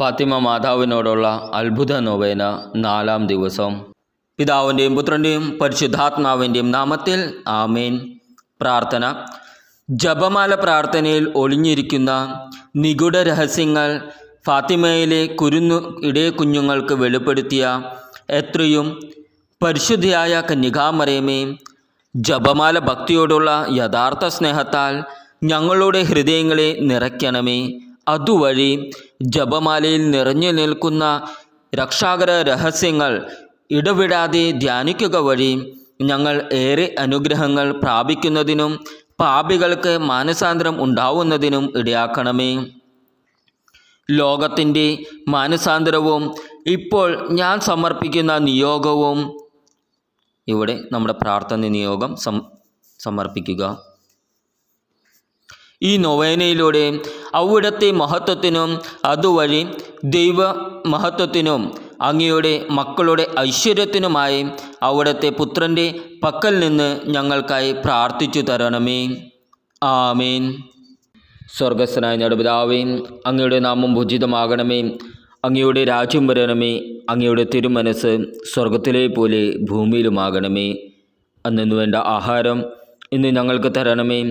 ഫാത്തിമ മാതാവിനോടുള്ള അത്ഭുത നോവേന നാലാം ദിവസം. പിതാവിന്റെയും പുത്രന്റെയും പരിശുദ്ധാത്മാവിന്റെയും നാമത്തിൽ ആമേൻ. പ്രാർത്ഥന. ജപമാല പ്രാർത്ഥനയിൽ ഒളിഞ്ഞിരിക്കുന്ന നിഗൂഢ രഹസ്യങ്ങൾ ഫാത്തിമയിലെ കുരുന്നു ഇടയ കുഞ്ഞുങ്ങൾക്ക് വെളിപ്പെടുത്തിയ എത്രയും പരിശുദ്ധിയായ കന്യകാമറിയമേ ജപമാല ഭക്തിയോടുള്ള യഥാർത്ഥ സ്നേഹത്താൽ ഞങ്ങളുടെ ഹൃദയങ്ങളെ നിറയ്ക്കണമേ. അതുവഴി ജപമാലയിൽ നിറഞ്ഞു നിൽക്കുന്ന രക്ഷാകര രഹസ്യങ്ങൾ ഇടവിടാതെ ധ്യാനിക്കുക വഴി ഞങ്ങൾ ഏറെ അനുഗ്രഹങ്ങൾ പ്രാപിക്കുന്നതിനും പാപികൾക്ക് മാനസാന്തരം ഉണ്ടാവുന്നതിനും ഇടയാക്കണമേ. ലോകത്തിന്റെ മാനസാന്തരവും ഇപ്പോൾ ഞാൻ സമർപ്പിക്കുന്ന നിയോഗവും ഇവിടെ നമ്മുടെ പ്രാർത്ഥന നിയോഗം സമർപ്പിക്കുക. ഈ നൊവേനയിലൂടെ അവിടുത്തെ മഹത്വത്തിനും അതുവഴി ദൈവ മഹത്വത്തിനും അങ്ങയുടെ മക്കളുടെ ഐശ്വര്യത്തിനുമായി അവിടുത്തെ പുത്രന്റെ പക്കൽ നിന്ന് ഞങ്ങൾക്കായി പ്രാർത്ഥിച്ചു തരണമേ. ആമേൻ. സ്വർഗസ്വനായ നടുപിതാവേ അങ്ങയുടെ നാമം ഭുജിതമാകണമേ അങ്ങയുടെ രാജ്യം വരണമേ. അങ്ങയുടെ തിരുമനസ് സ്വർഗത്തിലെ പോലെ ഭൂമിയിലുമാകണമേ. അന്നു വേണ്ട ആഹാരം ഇന്ന് ഞങ്ങൾക്ക് തരണമേ.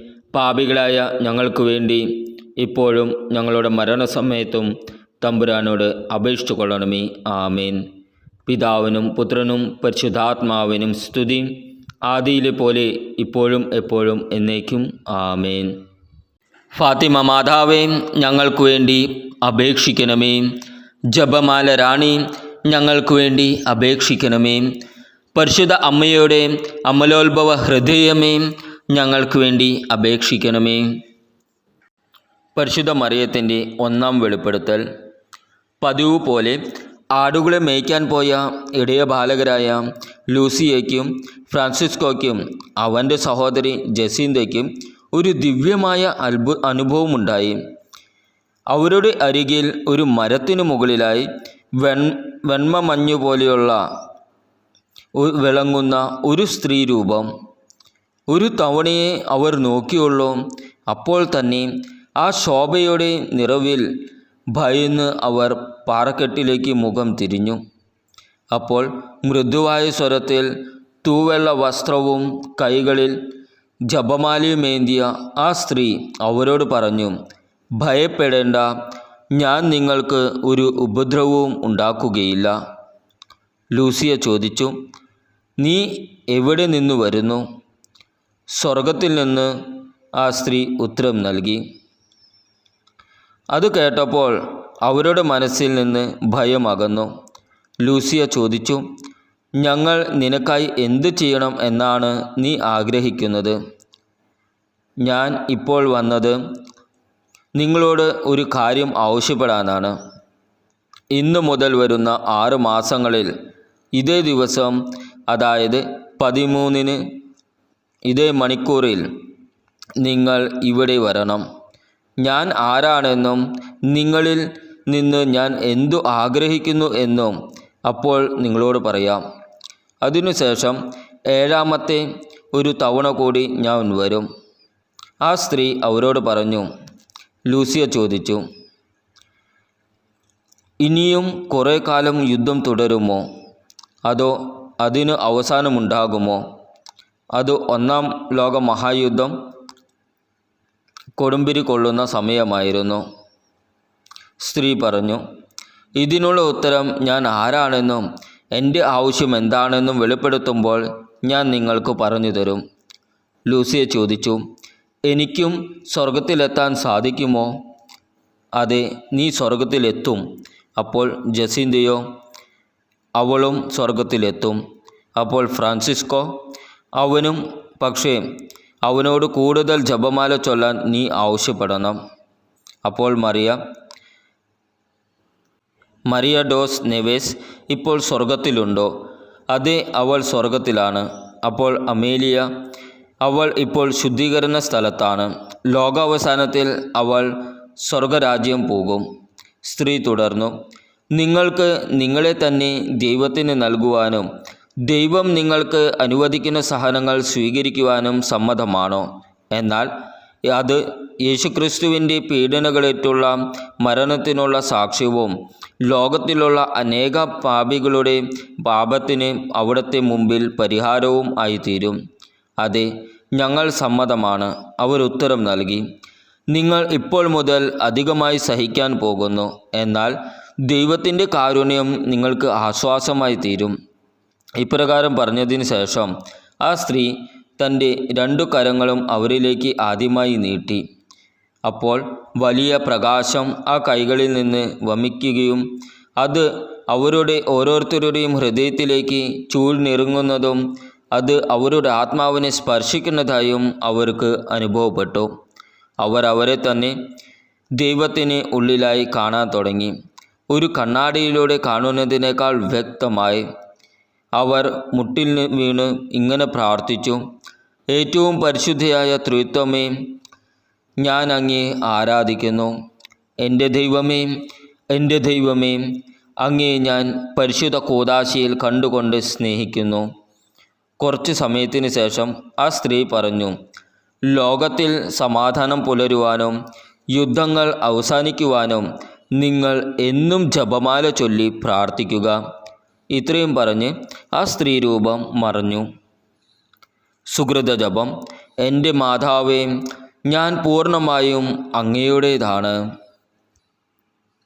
പാപികളായ ഞങ്ങൾക്ക് വേണ്ടി ഇപ്പോഴും ഞങ്ങളുടെ മരണസമയത്തും തമ്പുരാനോട് അപേക്ഷിച്ചു കൊള്ളണമേ. ആമേൻ. പിതാവിനും പുത്രനും പരിശുദ്ധാത്മാവിനും സ്തുതി. ആദിയിലെ പോലെ ഇപ്പോഴും എപ്പോഴും എന്നേക്കും. ആമേൻ. ഫാത്തിമ മാതാവേ ഞങ്ങൾക്ക് വേണ്ടി അപേക്ഷിക്കണമേ. ജപമാല റാണി ഞങ്ങൾക്ക് വേണ്ടി അപേക്ഷിക്കണമേ. പരിശുദ്ധ അമ്മയുടെ അമലോത്ഭവ ഹൃദയമേ ഞങ്ങൾക്ക് വേണ്ടി അപേക്ഷിക്കണമേ. പരിശുദ്ധ മറിയത്തിന്റെ ഒന്നാം വെളിപ്പെടുത്തൽ. പതിവ് പോലെ ആടുകളെ മേയ്ക്കാൻ പോയ ഇടയ ബാലകരായ ലൂസിയയ്ക്കും ഫ്രാൻസിസ്കോയ്ക്കും അവന്റെ സഹോദരി ജസീന്തയ്ക്കും ഒരു ദിവ്യമായ അത്ഭു അനുഭവമുണ്ടായി. അവരുടെ അരികിൽ ഒരു മരത്തിനു മുകളിലായി വെൺ വെണ്മ മഞ്ഞു പോലെയുള്ള വിളങ്ങുന്ന ഒരു സ്ത്രീ രൂപം. ഒരു തവണയെ അവർ നോക്കിയുള്ളൂ. അപ്പോൾ തന്നെ ആ ശോഭയുടെ നിറവിൽ ഭയന്ന് അവർ പാറക്കെട്ടിലേക്ക് മുഖം തിരിഞ്ഞു. അപ്പോൾ മൃദുവായ സ്വരത്തിൽ തൂവെള്ള വസ്ത്രവും കൈകളിൽ ജപമാലയുമേന്തിയ ആ സ്ത്രീ അവരോട് പറഞ്ഞു ഭയപ്പെടേണ്ട ഞാൻ നിങ്ങൾക്ക് ഒരു ഉപദ്രവവും ഉണ്ടാക്കുകയില്ല. ലൂസിയ ചോദിച്ചു നീ എവിടെ നിന്ന് വരുന്നു? സ്വർഗത്തിൽ നിന്ന് ആ സ്ത്രീ ഉത്തരം നൽകി. അത് കേട്ടപ്പോൾ അവരുടെ മനസ്സിൽ നിന്ന് ഭയം അകന്നു. ലൂസിയ ചോദിച്ചു ഞങ്ങൾ നിനക്കായി എന്ത് ചെയ്യണം എന്നാണ് നീ ആഗ്രഹിക്കുന്നത്? ഞാൻ ഇപ്പോൾ വന്നത് നിങ്ങളോട് ഒരു കാര്യം ആവശ്യപ്പെടാനാണ്. ഇന്നു മുതൽ വരുന്ന ആറ് മാസങ്ങളിൽ ഇതേ ദിവസം അതായത് പതിമൂന്നിന് ഇതേ മണിക്കൂറിൽ നിങ്ങൾ ഇവിടെ വരണം. ഞാൻ ആരാണെന്നും നിങ്ങളിൽ നിന്ന് ഞാൻ എന്തു ആഗ്രഹിക്കുന്നു എന്നും അപ്പോൾ നിങ്ങളോട് പറയാം. അതിനുശേഷം ഏഴാമത്തെ ഒരു തവണ കൂടി ഞാൻ വരും. ആ സ്ത്രീ അവരോട് പറഞ്ഞു ലൂസിയ ചോദിച്ചു ഇനിയും കുറേ കാലം യുദ്ധം തുടരുമോ? അതോ അതിന് അവസാനമുണ്ടാകുമോ? അത് ഒന്നാം ലോക മഹായുദ്ധം കൊടുമ്പിരി കൊള്ളുന്ന സമയമായിരുന്നു. സ്ത്രീ പറഞ്ഞു ഇതിനുള്ള ഉത്തരം ഞാൻ ആരാണെന്നും എന്റെ ആവശ്യം എന്താണെന്നും വെളിപ്പെടുത്തുമ്പോൾ ഞാൻ നിങ്ങൾക്ക് പറഞ്ഞു തരും. ലൂസിയെ ചോദിച്ചു എനിക്കും സ്വർഗത്തിലെത്താൻ സാധിക്കുമോ? അതെ നീ സ്വർഗത്തിലെത്തും അപ്പോൾ ജസീന്തയോ അവളും സ്വർഗത്തിലെത്തും അപ്പോൾ ഫ്രാൻസിസ്കോ? അവനും പക്ഷേ അവനോട് കൂടുതൽ ജപമാല ചൊല്ലാൻ നീ ആവശ്യപ്പെടണം. അപ്പോൾ മറിയ മറിയ ഡോസ് നെവേസ് ഇപ്പോൾ സ്വർഗത്തിലുണ്ടോ അതെ അവൾ സ്വർഗത്തിലാണ് അപ്പോൾ അമേലിയ അവൾ ഇപ്പോൾ ശുദ്ധീകരണ സ്ഥലത്താണ്. ലോകാവസാനത്തിൽ അവൾ സ്വർഗരാജ്യം പോകും. സ്ത്രീ തുടർന്നു നിങ്ങൾക്ക് നിങ്ങളെ തന്നെ ദൈവത്തിന് നൽകുവാനും ദൈവം നിങ്ങൾക്ക് അനുവദിക്കുന്ന സഹനങ്ങൾ സ്വീകരിക്കുവാനും സമ്മതമാണോ? എന്നാൽ അത് യേശുക്രിസ്തുവിന്റെ പീഡനകളേറ്റുള്ള മരണത്തിനുള്ള സാക്ഷ്യവും ലോകത്തിലുള്ള അനേക പാപികളുടെ പാപത്തിന് അവിടുത്തെ മുമ്പിൽ പരിഹാരവും ആയിത്തീരും. അതെ ഞങ്ങൾ സമ്മതമാണ്. അവർ ഉത്തരം നൽകി. നിങ്ങൾ ഇപ്പോൾ മുതൽ അധികമായി സഹിക്കാൻ പോകുന്നു. എന്നാൽ ദൈവത്തിന്റെ കാരുണ്യം നിങ്ങൾക്ക് ആശ്വാസമായി തീരും ഇപ്രകാരം പറഞ്ഞതിന് ശേഷം ആ സ്ത്രീ തന്റെ രണ്ടു കരങ്ങളും അവരിലേക്ക് ആദ്യമായി നീട്ടി. അപ്പോൾ വലിയ പ്രകാശം ആ കൈകളിൽ നിന്ന് വമിക്കുകയും അത് അവരുടെ ഓരോരുത്തരുടെയും ഹൃദയത്തിലേക്ക് ചൂഴ്ന്നിറങ്ങുന്നതും അത് അവരുടെ ആത്മാവിനെ സ്പർശിക്കുന്നതായും അവർക്ക് അനുഭവപ്പെട്ടു. അവർ അവരെ തന്നെ ദൈവത്തിന് ഉള്ളിലായി കാണാൻ തുടങ്ങി. ഒരു കണ്ണാടിയിലൂടെ കാണുന്നതിനേക്കാൾ വ്യക്തമായി അവർ മുട്ടിൽ വീണ് ഇങ്ങനെ പ്രാർത്ഥിച്ചു ഏറ്റവും പരിശുദ്ധയായ ത്രിത്വമേ ഞാൻ അങ്ങേ ആരാധിക്കുന്നു. എന്റെ ദൈവമേ എന്റെ ദൈവമേ അങ്ങേ ഞാൻ പരിശുദ്ധ കൂതാശയിൽ കണ്ടുകൊണ്ട് സ്നേഹിക്കുന്നു. കുറച്ച് സമയത്തിന് ശേഷം ആ സ്ത്രീ പറഞ്ഞു ലോകത്തിൽ സമാധാനം പുലരുവാനും യുദ്ധങ്ങൾ അവസാനിക്കുവാനും നിങ്ങൾ എന്നും ജപമാല ചൊല്ലി പ്രാർത്ഥിക്കുക. ഇത്രയും പറഞ്ഞ് ആ സ്ത്രീ രൂപം മറഞ്ഞു. സുഹൃത ജപം എന്റെ മാതാവേ ഞാൻ പൂർണമായും അങ്ങയുടേതാണ്.